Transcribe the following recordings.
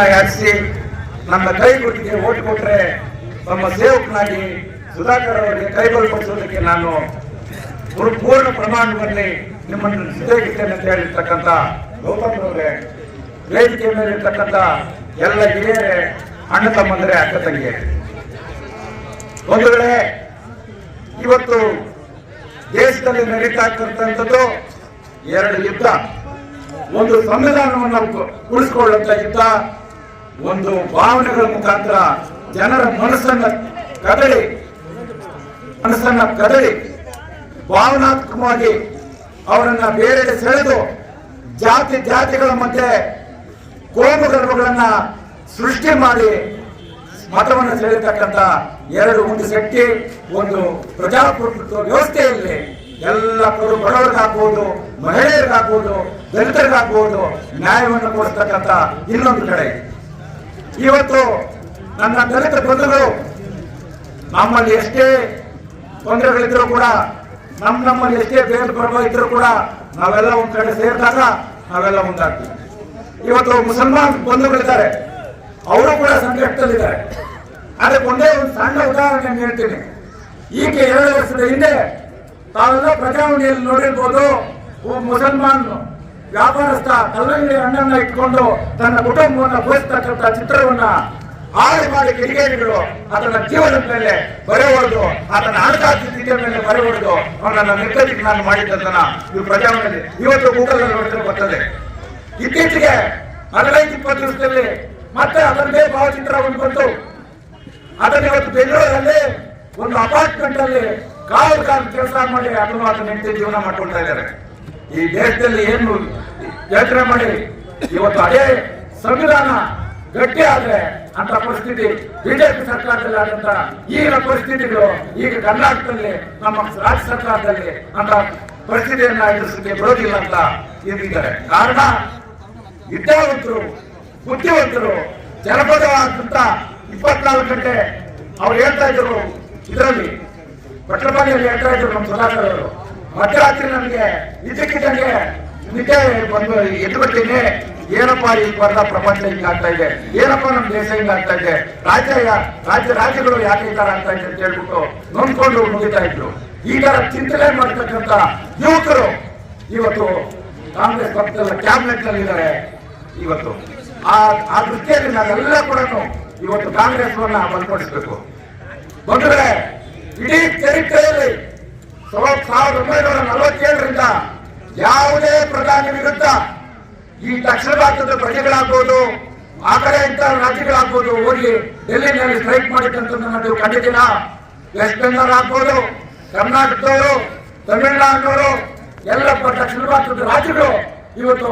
ಯಾಚಿಸಿ ನಮ್ಮ ಕೈಗುಟ್ಟಿಗೆ ಓಟ್ ಕೊಟ್ರೆ ನಮ್ಮ ಸೇವಕನಾಗಿ ಸುಧಾಕರ್ ಅವರಿಗೆ ಕೈ ಬಲಪಡಿಸೋದಕ್ಕೆ ನಾನು ಪೂರ್- ಪೂರ್ಣ ಪ್ರಮಾಣದಲ್ಲಿ ನಿಮ್ಮನ್ನು ಸಿದ್ಧಗಿದ್ದೇನೆ ಅಂತ ಹೇಳಿರ್ತಕ್ಕಂಥ ಗೌತಮ್ ಅವರೇ, ವೇದಿಕೆ ಮೇಲೆ ಇರ್ತಕ್ಕಂಥ ಎಲ್ಲ ಹಿರಿಯರೇ, ಅಣ್ಣ ತಮ್ಮಂದರೆ, ಅಕ್ಕ ತಂಗಿಯರೇ. ಒಂದು ವೇಳೆ ಇವತ್ತು ದೇಶದಲ್ಲಿ ನಡೀತಾ ಇರ್ತಕ್ಕಂಥದ್ದು ಎರಡು ಯುದ್ಧ. ಒಂದು ಸಂವಿಧಾನವನ್ನು ಉಳಿಸ್ಕೊಳ್ಳುವಂತ ಯುದ್ಧ ಒಂದು ಭಾವನೆಗಳ ಮುಖಾಂತರ ಜನರ ಮನಸ್ಸನ್ನ ಕದಳಿ ಮನಸ್ಸನ್ನ ಕದಳಿ, ಭಾವನಾತ್ಮಕವಾಗಿ ಅವರನ್ನ ಬೇರೆ ಸೆಳೆದು ಜಾತಿ ಜಾತಿಗಳ ಮಧ್ಯೆ ಕೋಮುಗರ್ಭಗಳನ್ನ ಸೃಷ್ಟಿ ಮಾಡಿ ಮತವನ್ನು ಸೆಳೆತಕ್ಕಂತ ಎರಡು ಒಂದು ಶಕ್ತಿ ಒಂದು ಪ್ರಜಾಪ್ರಭುತ್ವ ವ್ಯವಸ್ಥೆಯಲ್ಲಿ ಎಲ್ಲ ಬಡವರಿಗಾಗ್ಬೋದು, ಮಹಿಳೆಯರಿಗಾಗ್ಬೋದು, ದಲಿತರಿಗಾಗ್ಬೋದು ನ್ಯಾಯವನ್ನು ಕೊಡಿಸ್ತಕ್ಕಂಥ ಇನ್ನೊಂದು ಕಡೆ. ಇವತ್ತು ನನ್ನ ದಲಿತ ಬಂಧುಗಳು, ನಮ್ಮಲ್ಲಿ ಎಷ್ಟೇ ತೊಂದರೆಗಳಿದ್ರು ಕೂಡ ನಮ್ಮ ನಮ್ಮಲ್ಲಿ ಎಷ್ಟೇ ಬೇರೆ ಭಾವ ಇದ್ರು ಕೂಡ, ನಾವೆಲ್ಲ ಒಂದ್ ಕಡೆ ಸೇರಿದಾಗ ನಾವೆಲ್ಲ ಮುಂದಾಗ್ತೀವಿ ಇವತ್ತು ಮುಸಲ್ಮಾನ್ ಬಂಧುಗಳಿದ್ದಾರೆ. ಅವರು ಕೂಡ ಸಂಕಷ್ಟದಲ್ಲಿದ್ದಾರೆ ಅದಕ್ಕೆ ಒಂದೇ ಒಂದು ಸಣ್ಣ ಉದಾಹರಣೆ ಹೇಳ್ತೀನಿ. ಈಕೆ ಎರಡು ವರ್ಷದ ಹಿಂದೆ ತಾವೆಲ್ಲ ಪ್ರಜಾವಣೆಯಲ್ಲಿ ನೋಡಿರ್ಬೋದು ಮುಸಲ್ಮಾನ್ ವ್ಯಾಪಾರಸ್ಥ ಕಲ್ಲಂಗಡಿ ಹಣ್ಣನ್ನ ಇಟ್ಕೊಂಡು ತನ್ನ ಕುಟುಂಬವನ್ನ ಬೋಧಿಸ್ತಕ್ಕಂಥ ಚಿತ್ರವನ್ನ ಹಾಳು ಮಾಡಿ ಕಿಡಿಗೇಡಿಗಳು ಅದನ್ನ ಜೀವನದ ಮೇಲೆ ಬರೆ ಹೊಡೆದು ಆತನ ಹಣಕಾಸು ಸ್ಥಿತಿಯ ಮೇಲೆ ಬರೆ ಹೊಡೆದು ಅವನನ್ನ ನಿರ್ಗತಿಗೆ ನಾನು ಮಾಡಿದ್ದನ್ನ ಇವ್ರು ಪ್ರಜಾವಣೆಯಲ್ಲಿ ಇವತ್ತು ಗೂಗಲ್ ನೋಡಿದ್ರೆ ಬರ್ತದೆ. ಇತ್ತೀಚೆಗೆ ಹದಿನೈದು, ಇಪ್ಪತ್ತು ವರ್ಷದಲ್ಲಿ ಮತ್ತೆ ಅದರದೇ ಭಾವಚಿತ್ರ ಒಂದು ಬಂತು. ಅದನ್ನ ಇವತ್ತು ಬೆಂಗಳೂರಲ್ಲಿ ಒಂದು ಅಪಾರ್ಟ್ಮೆಂಟ್ ಅಲ್ಲಿ ಕಾಲು ಕೆಲಸ ಮಾಡಿ ಅದನ್ನು ಅದನ್ನ ಜೀವನ ಮಾಡ್ಕೊಳ್ತಾ ಇದ್ದಾರೆ. ಈ ದೇಶದಲ್ಲಿ ಏನು ಯೋಚನೆ ಮಾಡಿ, ಇವತ್ತು ಅದೇ ಸಂವಿಧಾನ ಗಟ್ಟಿ ಆದ್ರೆ ಅಂತ ಪರಿಸ್ಥಿತಿ ಬಿಜೆಪಿ ಸರ್ಕಾರದಲ್ಲಿ ಆದಂತ ಈಗಿನ ಪರಿಸ್ಥಿತಿಗಳು ಈಗ ಕರ್ನಾಟಕದಲ್ಲಿ, ನಮ್ಮ ರಾಜ್ಯ ಸರ್ಕಾರದಲ್ಲಿ ಅಂತ ಪರಿಸ್ಥಿತಿಯನ್ನ ಎದುರಿಸಲಿಕ್ಕೆ ಬರೋದಿಲ್ಲ ಅಂತ ಇದ್ದಾರೆ ಕಾರಣ ವಿದ್ಯಾವಂತರು, ಬುದ್ಧಿವಂತರು ಜನಪದವಾದಂತ ಇಪ್ಪತ್ನಾಲ್ಕು ಗಂಟೆ ಅವ್ರು ಹೇಳ್ತಾ ಇದ್ರು ಇದರಲ್ಲಿ. ಪಟ್ಟಣದಲ್ಲಿ ಹೇಳ್ತಾ ಇದ್ರು ನಮ್ಮ ಅವರು. ಮಧ್ಯರಾತ್ರಿ ನನಗೆ ಇದಕ್ಕಿದ್ದಂಗೆ ನಿದ್ದೆ ಬಂದು ಎದ್ದು ಬಿಡ್ತೀನಿ ಏನಪ್ಪ ಈ ಬರ್ದ ಪ್ರಪಂಚ ಹಿಂಗಾಗ್ತಾ ಇದೆ? ಏನಪ್ಪ ನಮ್ಮ ದೇಶ ಹಿಂಗಾಗ್ತಾ ಇದೆ? ರಾಜ್ಯ ರಾಜ್ಯ, ರಾಜ್ಯಗಳು ಯಾಕೆ ಈ ತರ ಅಂತ ಹೇಳ್ಬಿಟ್ಟು ನೊಂದ್ಕೊಂಡು ಮುಗಿತಾ ಇದ್ರು. ಈ ತರ ಚಿಂತನೆ ಮಾಡ್ತಕ್ಕಂತ ಯುವಕರು ಇವತ್ತು ಕಾಂಗ್ರೆಸ್ ಪಕ್ಷದ ಕ್ಯಾಬಿನೆಟ್ನಲ್ಲಿ ಇದ್ದಾರೆ ಇವತ್ತು. ಆ ಆ ದೃಷ್ಟಿಯಲ್ಲಿ ನಾವೆಲ್ಲ ಕೂಡ ಇವತ್ತು ಕಾಂಗ್ರೆಸ್ ಬಲಪಡಿಸಬೇಕು ಬಂದ್ರೆ ಇಡೀ ಚರಿತ್ರೆಯಲ್ಲಿ ಸಾವಿರದ ಒಂಬೈನೂರ ನಲವತ್ತೇಳರಿಂದ ಯಾವುದೇ ಪ್ರಧಾನಿ ವಿರುದ್ಧ ಈ ದಕ್ಷಿಣ ಭಾರತದ ಪ್ರಜೆಗಳಾಗ್ಬೋದು ಆ ಕಡೆ ಇಂಥ ರಾಜ್ಯಗಳಾಗ್ಬೋದು, ಹೋಗಿ ಡೆಲ್ಲಿನಲ್ಲಿ ಸ್ಟ್ರೈಕ್ ಮಾಡಿದಂತದನ್ನ ಕಂಡಿದ್ದೀನ ವೆಸ್ಟ್ ಬೆಂಗಾಲ್ ಆಗ್ಬೋದು, ಕರ್ನಾಟಕದವರು, ತಮಿಳುನಾಡಿನವರು, ಎಲ್ಲ ದಕ್ಷಿಣ ಭಾರತದ ರಾಜ್ಯಗಳು ಇವತ್ತು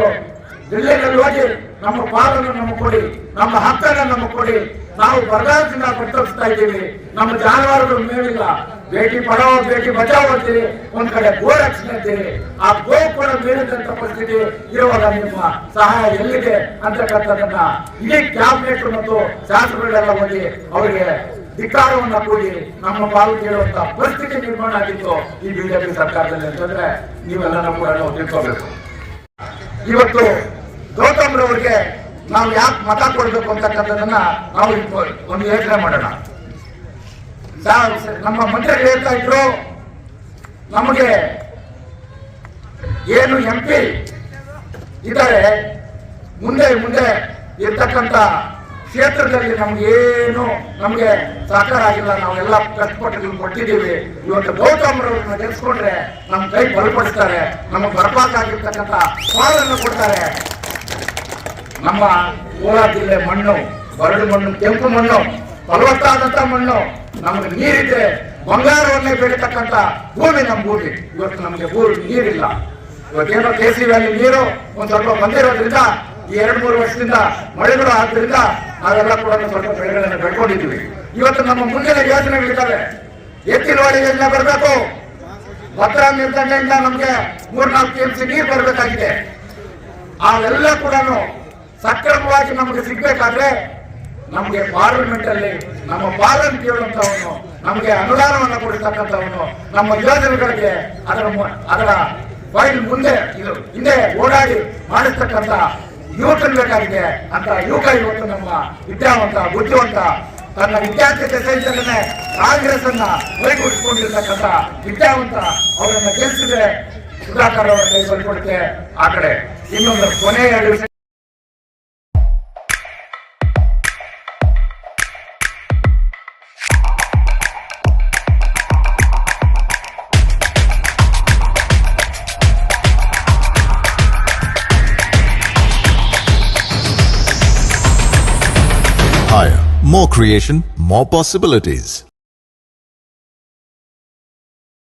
ಡೆಲ್ಲಿನಲ್ಲಿ ಹೋಗಿ ನಮ್ಮ ಪಾಲನ್ನು ನಮ್ಮ ಕೊಡಿ, ನಮ್ಮ ಹಕ್ಕನ್ನು ನಮ್ಮ ಕೊಡಿ. ನಾವು ಬರಗಾಲದಿಂದ ಪ್ರತಿನಿಧಿಸ್ತಾ ಇದ್ದೀವಿ. ನಮ್ಮ ಜಾನುವಾರುಗಳು ಮೇವಿಲ್ಲ. ಬೇಟಿ ಪಡಾವೋ ಬೇಟಿ ಬಚಾವ್ ಅಂತೀರಿ. ಒಂದ್ ಕಡೆ ಗೋ ರಕ್ಷಣೆ ಅಂತೀರಿ. ಆ ಗೋ ಕೂಡ ಮೇಲಿದಂತ ಪರಿಸ್ಥಿತಿ ಇರುವಾಗ ನಿಮ್ಮ ಸಹಾಯ ಎಲ್ಲಿದೆ ಅಂತಕ್ಕಂಥದ್ದನ್ನ ಇಡೀ ಕ್ಯಾಬಿನೆಟ್ ಮತ್ತು ಶಾಸಕರುಗಳೆಲ್ಲ ಹೋಗಿ ಅವರಿಗೆ ಧಿಕ್ಕಾರವನ್ನ ಕೂಡಿ ನಮ್ಮ ಪಾಲು ಕೇಳುವಂತ ಪರಿಸ್ಥಿತಿ ನಿರ್ಮಾಣ ಆಗಿತ್ತು ಈ ಬಿಜೆಪಿ ಸರ್ಕಾರದಲ್ಲಿ ಅಂತಂದ್ರೆ ನೀವೆಲ್ಲ ಕೂಡ ನಾವು ತಿಳ್ಕೋಬೇಕು. ಇವತ್ತು ಗೌತಮ್ರವರಿಗೆ ನಾವು ಯಾಕೆ ಮತ ಕೊಡಬೇಕು ಅಂತಕ್ಕಂಥದ್ದನ್ನ ನಾವು ಒಂದು ಯೋಚನೆ ಮಾಡೋಣ. ನಮ್ಮ ಮಂತ್ರಿಗಳು ಹೇಳ್ತಾ ಇದ್ರು, ನಮಗೆ ಏನು ಎಂ ಪಿ ಇದ್ದಾರೆ, ಮುಂದೆ ಮುಂದೆ ಇರ್ತಕ್ಕಂಥ ಕ್ಷೇತ್ರದಲ್ಲಿ ನಮ್ಗೆ ಏನು, ನಮಗೆ ಸಹಕಾರ ಆಗಿಲ್ಲ, ನಾವೆಲ್ಲ ಕಷ್ಟಪಟ್ಟು ಕೊಟ್ಟಿದ್ದೀವಿ ಇವತ್ತು ಗೌತಮ್ ರವ್ರನ್ನ ಗೆಲ್ಸ್ಕೊಂಡ್ರೆ ನಮ್ಮ ಕೈ ಬಲಪಡಿಸ್ತಾರೆ. ನಮಗೆ ಬರಬೇಕಾಗಿರ್ತಕ್ಕಂಥ ಪಾಲನ್ನು ಕೊಡ್ತಾರೆ. ನಮ್ಮ ಕೋಲಾರ ಜಿಲ್ಲೆ ಮಣ್ಣು, ಬರಡು ಮಣ್ಣು, ಕೆಂಪು ಮಣ್ಣು ಫಲವತ್ತಾದಂತ ಮಣ್ಣು ನಮಗೆ ನೀರಿದ್ರೆ ಬಂಗಾರವನ್ನೇ ಬೆಳೀತಕ್ಕಂತ ಭೂಮಿ ನಮ್ಮ ಭೂಮಿ ಇವತ್ತು ನಮಗೆ ಭೂಮಿ ನೀರಿಲ್ಲ. ಇವತ್ತೇನೋ ಕೆ ಸಿ ವ್ಯಾಲಿ ನೀರು ಒಂದ್ ಸ್ವಲ್ಪ ಬಂದಿರೋದ್ರಿಂದ ಈ ಎರಡು ಮೂರು ವರ್ಷದಿಂದ ಮಳೆಗಳು ಆದ್ರಿಂದ ನಾವೆಲ್ಲ ಕೂಡ ಸ್ವಲ್ಪ ಬೆಳೆಗಳನ್ನು ಬೆಳ್ಕೊಂಡಿದ್ವಿ ಇವತ್ತು ನಮ್ಮ ಮುಂದಿನ ಯೋಜನೆಗಳಿದ್ದಾವೆ. ಎತ್ತಿನವಾಡಿ ಯೋಜನೆ ಬರಬೇಕು. ಭದ್ರಾ ನಿರ್ದಂಡೆಯಿಂದ ನಮಗೆ ಮೂರ್ನಾಲ್ಕು ಕೆ ಎಂ ಸಿ ನೀರು ಬರಬೇಕಾಗಿದೆ. ಅವೆಲ್ಲ ಕೂಡ ಸಕ್ರಮವಾಗಿ ನಮಗೆ ಸಿಗ್ಬೇಕಾದ್ರೆ ನಮಗೆ ಪಾರ್ಲಿಮೆಂಟ್ ಅಲ್ಲಿ ನಮ್ಮ ಪಾಲನ್ ಕೇಳುವಂತವನು ನಮಗೆ ಅನುದಾನವನ್ನು ಕೊಡಿರ್ತಕ್ಕಂಥವನು, ನಮ್ಮ ಯೋಜನೆಗಳಿಗೆ ಅದರ ಅದರ ಫೈಲ್ ಮುಂದೆ ಇದು, ಹಿಂದೆ ಓಡಾಡಿ ಮಾಡಿರ್ತಕ್ಕಂಥ ಯುವಕರು ಬೇಕಾಗಿದೆ ಅಂತ ಯುವಕ ಇವತ್ತು ನಮ್ಮ ವಿದ್ಯಾವಂತ, ಬುದ್ಧಿವಂತ, ತನ್ನ ವಿದ್ಯಾರ್ಥಿ ದಶೆಯಿಂದಲೇ ಕಾಂಗ್ರೆಸ್ ಅನ್ನ ಮೈಗೂಡಿಸಿಕೊಂಡಿರ್ತಕ್ಕಂಥ ವಿದ್ಯಾವಂತ ಅವರನ್ನ ಗೆಲ್ಲಿಸಿದ್ರೆ ಸುಧಾಕರ್ ಅವರ ಕೈ ಬರ್ಕೊಡುತ್ತೆ ಆ ಕಡೆ. ಇನ್ನೊಂದು ಕೊನೆಯ more creation, more possibilities.